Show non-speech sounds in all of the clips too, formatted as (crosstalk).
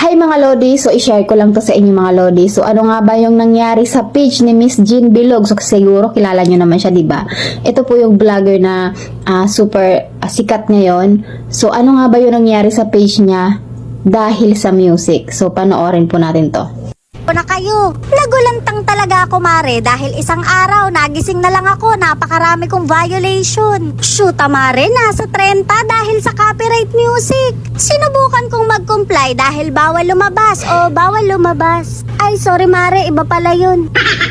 Hi mga Lodi, so i-share ko lang to sa inyo mga Lodi. So ano nga ba yung nangyari sa page ni Miss Jean Bilog? So siguro kilala nyo naman siya, di ba? Ito po yung vlogger na ah, super ah, sikat ngayon. So ano nga ba yung nangyari sa page niya dahil sa music? So panoorin po natin to. Ako na kayo. Nagulantang talaga ako, Mare, dahil isang araw, nagising na lang ako, napakarami kong violation. Shoot, ah, Mare, nasa 30 dahil sa copyright music. Sinubukan kong mag-comply dahil bawal lumabas o bawal lumabas. Ay, sorry, Mare, iba pala yun.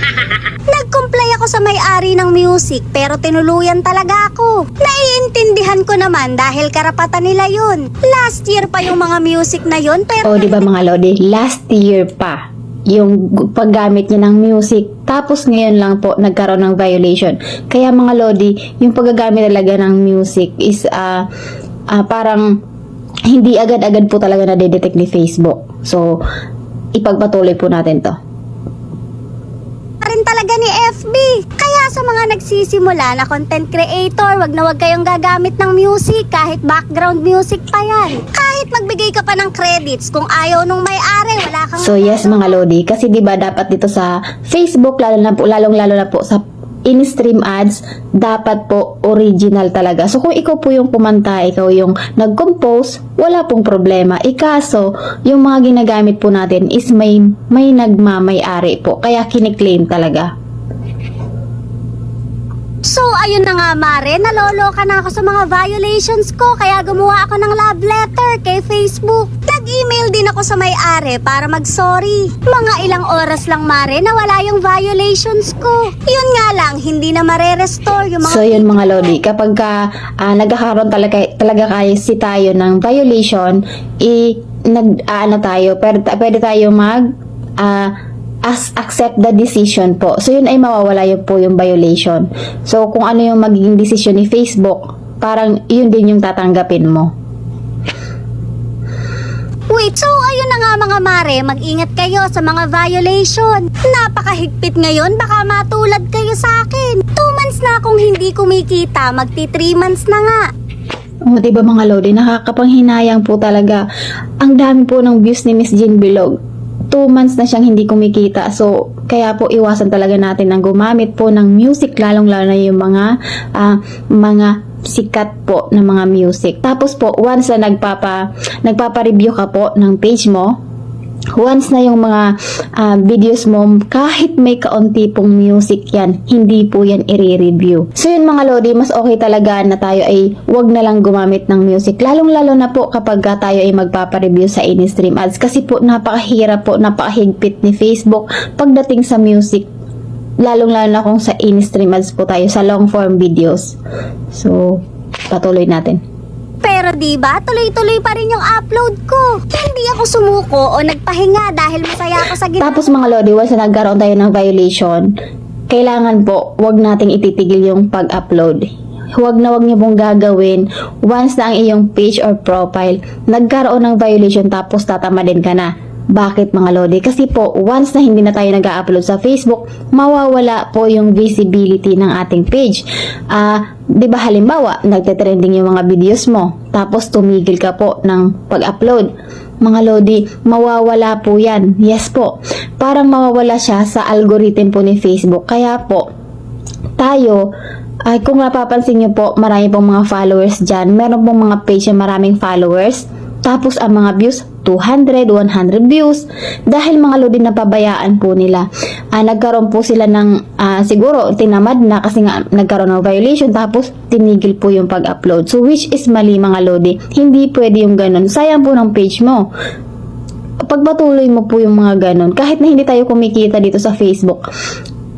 (laughs) Nag-comply ako sa may-ari ng music pero tinuluyan talaga ako. Naiintindihan ko naman dahil karapatan nila yun. Last year pa yung mga music na yun pero O di ba mga Lodi, last year pa yung paggamit niya ng music. Tapos ngayon lang po nagkaroon ng violation. Kaya mga Lodi, yung paggagamit talaga ng music is ah ah, parang hindi agad-agad po talaga na-detect ni Facebook. So, ipagpatuloy po natin to. rin talaga ni FB. Kaya sa mga nagsisimula na content creator, wag na wag kayong gagamit ng music kahit background music pa yan. Kahit magbigay ka pa ng credits kung ayaw nung may-ari, wala kang So yes mga Lodi, kasi 'di ba dapat dito sa Facebook lalo na po lalong lalo na po sa in-stream ads, dapat po original talaga. So kung ikaw po yung kumanta, ikaw yung nag-compose, wala pong problema. Ikaso, yung mga ginagamit po natin is may may nagmamay-ari po. Kaya kiniklaim talaga. So, ayun na nga, Mare. Naloloka na ako sa mga violations ko. Kaya gumawa ako ng love letter kay Facebook. Nag-email din ako sa may-ari para mag-sorry. Mga ilang oras lang, Mare, na wala yung violations ko. Yun nga lang, hindi na mare-restore yung mga... So yun mga Lodi, kapag ka, ah, nagkakaroon talaga, talaga kasi tayo ng violation, i nag ano tayo, pwede, pwede tayo mag ah, as accept the decision po. So yun ay mawawala yun po yung violation. So kung ano yung magiging decision ni Facebook, parang yun din yung tatanggapin mo. Wait, so ayun na nga mga mare, mag-ingat kayo sa mga violation. Napakahigpit ngayon, baka matulad kayo sa akin. Two months na akong hindi kumikita, magti three months na nga. O, di ba mga Lodi, nakakapanghinayang po talaga. Ang dami po ng views ni Miss Jean Bilog. Two months na siyang hindi kumikita. So, kaya po iwasan talaga natin ang gumamit po ng music, lalong-lalo na yung mga, ah, mga sikat po na mga music. Tapos po, once na nagpapa, nagpapa-review ka po ng page mo, once na yung mga ah, videos mo, kahit may kaunti pong music yan, hindi po yan i-review. So yun mga Lodi, mas okay talaga na tayo ay wag na lang gumamit ng music. Lalong-lalo na po kapag tayo ay magpapa-review sa in-stream ads. Kasi po napakahirap po, napakahigpit ni Facebook pagdating sa music. Lalong-lalo na kung sa in-stream ads po tayo, sa long form videos. So, patuloy natin. Pero di ba tuloy-tuloy pa rin yung upload ko. Hindi ako sumuko o nagpahinga dahil masaya ako sa ginawa. Tapos mga Lodi, once na nagkaroon tayo ng violation, kailangan po, wag nating ititigil yung pag-upload. Huwag na wag niyo pong gagawin once na ang iyong page or profile nagkaroon ng violation tapos tatamadin ka na. Bakit mga Lodi? Kasi po, once na hindi na tayo nag-upload sa Facebook, mawawala po yung visibility ng ating page. Ah, 'di ba halimbawa, nagte-trending yung mga videos mo, tapos tumigil ka po ng pag-upload. Mga Lodi, mawawala po yan. Yes po. Parang mawawala siya sa algorithm po ni Facebook. Kaya po, tayo, ay kung napapansin nyo po, marami pong mga followers dyan. Meron pong mga page na maraming followers. Tapos ang mga views, 200, 100 views. Dahil mga lodi na pabayaan po nila. Ah, nagkaroon po sila ng, ah, siguro, tinamad na kasi nga nagkaroon ng violation. Tapos, tinigil po yung pag-upload. So, which is mali mga lodi. Hindi pwede yung ganun. Sayang po ng page mo pagpatuloy mo po yung mga ganun, kahit na hindi tayo kumikita dito sa Facebook,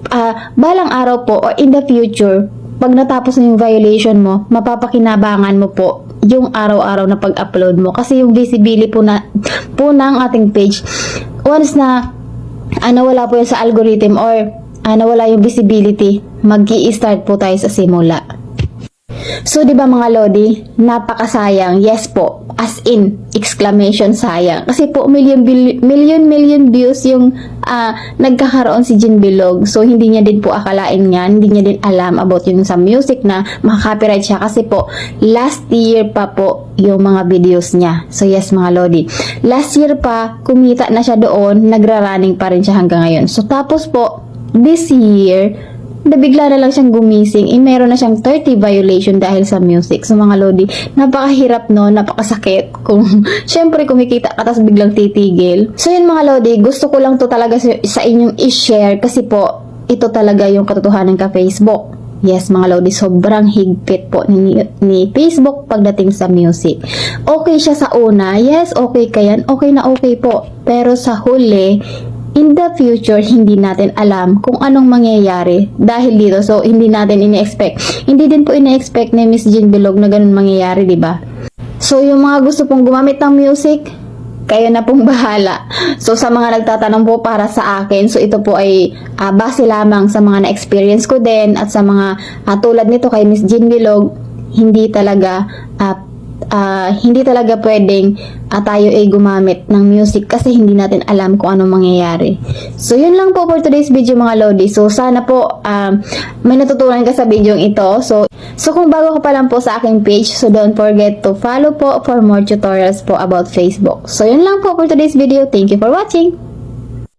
ah balang araw po or in the future, pag natapos na yung violation mo, mapapakinabangan mo po yung araw-araw na pag-upload mo. Kasi yung visibility po, na, po ng ating page, once na ano wala po yan sa algorithm or ano wala yung visibility, mag start po tayo sa simula. So, di ba mga Lodi, napakasayang. Yes po, as in, exclamation sayang. Kasi po, million, million, million views yung ah, nagkakaroon si Jin Bilog. So, hindi niya din po akalain yan. Hindi niya din alam about yung sa music na makaka-copyright siya. Kasi po, last year pa po yung mga videos niya. So, yes mga Lodi. Last year pa, kumita na siya doon, nagra-running pa rin siya hanggang ngayon. So, tapos po, this year, nabigla na lang siyang gumising, eh, meron na siyang 30 violation dahil sa music. So mga Lodi, napakahirap no, napakasakit kung (laughs) syempre kumikita ka tapos biglang titigil. So yun mga Lodi, gusto ko lang to talaga sa, inyong i-share kasi po, ito talaga yung katotohanan ka Facebook. Yes, mga Lodi, sobrang higpit po ni, ni Facebook pagdating sa music. Okay siya sa una, yes, okay ka yan, okay na okay po. Pero sa huli, in the future, hindi natin alam kung anong mangyayari dahil dito. So, hindi natin ini-expect. Hindi din po ini-expect ni Miss Jean Bilog na ganun mangyayari, di ba? So, yung mga gusto pong gumamit ng music, kayo na pong (laughs) bahala. So, sa mga nagtatanong po para sa akin, so ito po ay ah, base lamang sa mga na-experience ko din at sa mga ah, tulad nito kay Miss Jean Bilog, hindi talaga ah, ah, hindi talaga pwedeng ah, tayo ay gumamit ng music kasi hindi natin alam kung anong mangyayari. So, yun lang po for today's video mga Lodi. So, sana po um, may natutunan ka sa video ito. So, so kung bago ka pa lang po sa aking page, so don't forget to follow po for more tutorials po about Facebook. So, yun lang po for today's video. Thank you for watching!